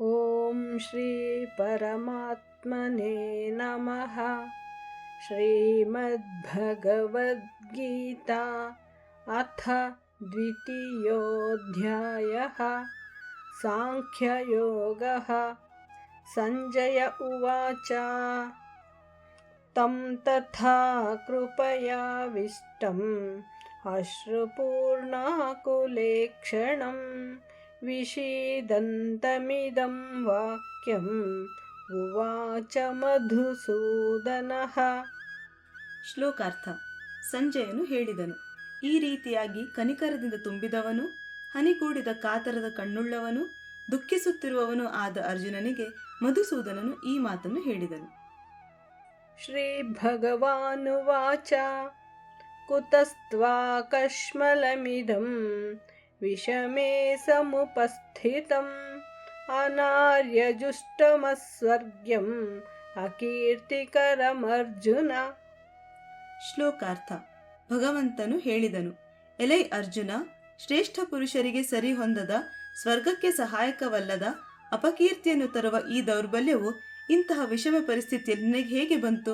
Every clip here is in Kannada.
ॐ श्रीपरमात्मने नमः। श्रीमद्भगवद्गीता अथ द्वितीयोऽध्यायः। साङ्ख्ययोगः। सञ्जय उवाच। तं तथा कृपयाविष्टम्। अश्रुपूर्णाकुलेक्षणं विषीदन्तमिदं वाक्यम् उवाच मधुसूदनः ಶ್ಲೋಕಾರ್ಥ ಸಂಜಯನು ಹೇಳಿದನು ಈ ರೀತಿಯಾಗಿ ಕನಿಕರದಿಂದ ತುಂಬಿದವನು ಹನಿಗೂಡಿದ ಕಾತರದ ಕಣ್ಣುಳ್ಳವನು ದುಃಖಿಸುತ್ತಿರುವವನು ಆದ ಅರ್ಜುನನಿಗೆ ಮಧುಸೂದನನು ಈ ಮಾತನ್ನು ಹೇಳಿದನು श्रीभगवानुवाच कुतस्त्वाकश्मलमिदं विषमे समुपस्थितम् अनार्यजुष्टमस्वर्ग्यम् अकीर्तिकरमर्जुन ಶ್ಲೋಕಾರ್ಥ ಭಗವಂತನು ಹೇಳಿದನು ಎಲೈ ಅರ್ಜುನ ಶ್ರೇಷ್ಠ ಪುರುಷರಿಗೆ ಸರಿ ಹೊಂದದ ಸ್ವರ್ಗಕ್ಕೆ ಸಹಾಯಕವಲ್ಲದ ಅಪಕೀರ್ತಿಯನ್ನು ತರುವ ಈ ದೌರ್ಬಲ್ಯವು ಇಂತಹ ವಿಷಮ ಪರಿಸ್ಥಿತಿಯಲ್ಲಿ ನಿನಗೆ ಹೇಗೆ ಬಂತು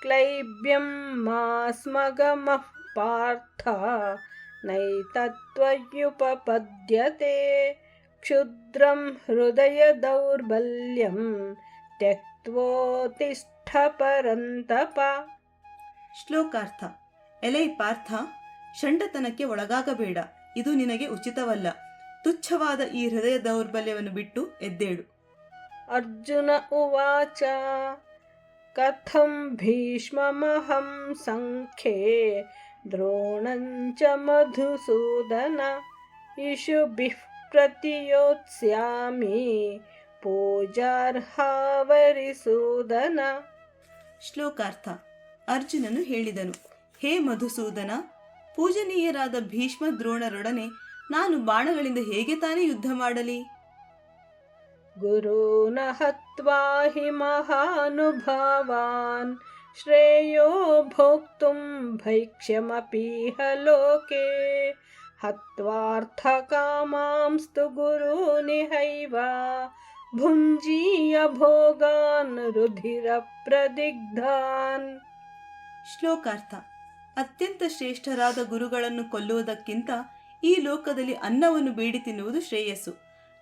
क्लैब्यं मास्मगमः पार्थ नैतत्त्वयुपपद्यते क्षुद्रं हृदयदौर्बल्यं त्यक्त्वोत्तिष्ठ परन्तप ಶ್ಲೋಕಾರ್ಥ ಎಲೈ ಪಾರ್ಥ ಷಂಡತನಕ್ಕೆ ಒಳಗಾಗಬೇಡ ಇದು ನಿನಗೆ ಉಚಿತವಲ್ಲ ತುಚ್ಛವಾದ ಈ ಹೃದಯ ದೌರ್ಬಲ್ಯವನ್ನು ಬಿಟ್ಟು ಎದ್ದೇಳು अर्जुन उवाच कथं भीष्ममहं सङ्ख्ये द्रोणं च मधुसूदन इषुभिः प्रतियोत्स्यामि पूजार्हावरिसूदन ಶ್ಲೋಕಾರ್ಥ ಅರ್ಜುನನು ಹೇಳಿದನು ಹೇ ಮಧುಸೂದನ ಪೂಜನೀಯರಾದ ಭೀಷ್ಮ ದ್ರೋಣರೊಡನೆ ನಾನು ಬಾಣಗಳಿಂದ ಹೇಗೆ ತಾನೇ ಯುದ್ಧ ಮಾಡಲಿ गुरून् हत्वा हि महानुभावान् श्रेयो भोक्तुं भैक्ष्यमपीह लोके हत्वार्थकामांस्तु गुरूनिहैव भुञ्जीय भोगान् रुधिरप्रदिग्धान् ಶ್ಲೋಕಾರ್ಥ ಅತ್ಯಂತ ಶ್ರೇಷ್ಠರಾದ ಗುರುಗಳನ್ನು ಕೊಲ್ಲುವುದಕ್ಕಿಂತ ಈ ಲೋಕದಲ್ಲಿ ಅನ್ನವನ್ನು ಬೇಡಿ ತಿನ್ನುವುದು ಶ್ರೇಯಸ್ಸು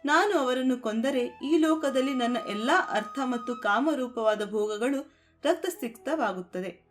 ನಾನು ಅವರನ್ನು ಕೊಂದರೆ ಈ ಲೋಕದಲ್ಲಿ ನನ್ನ ಎಲ್ಲಾ ಅರ್ಥ ಮತ್ತು ಕಾಮರೂಪವಾದ ಭೋಗಗಳು ರಕ್ತಸಿಕ್ತವಾಗುತ್ತದೆ.